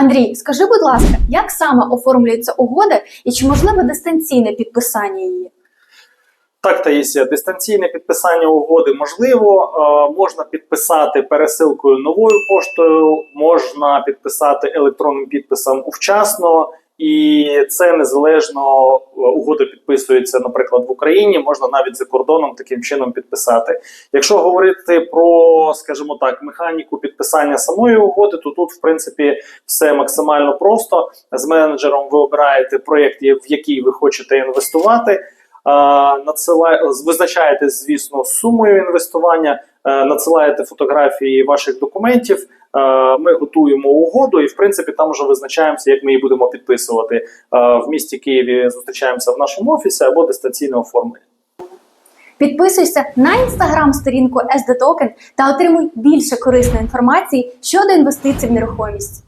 Андрій, скажи, будь ласка, як саме оформлюється угода і чи можливе дистанційне підписання її? Так, Таїсія, дистанційне підписання угоди можливо. Е, можна підписати пересилкою новою поштою, можна підписати електронним підписом вчасно, і це незалежно е, угода підписується, наприклад, в Україні, можна навіть за кордоном таким чином підписати. Якщо говорити про, скажімо так, механіку підписання самої угоди, то тут, в принципі, все максимально просто. З менеджером ви обираєте проєкт, в який ви хочете інвестувати. Надсилає, визначаєте, звісно, сумою інвестування, е, надсилаєте фотографії ваших документів. Е, Ми готуємо угоду, і в принципі там вже визначаємося, як ми її будемо підписувати Е, в місті Києві. Зустрічаємося в нашому офісі або дистанційно оформлення. Підписуйся на інстаграм-сторінку SD Token та отримуй більше корисної інформації щодо інвестицій в нерухомість.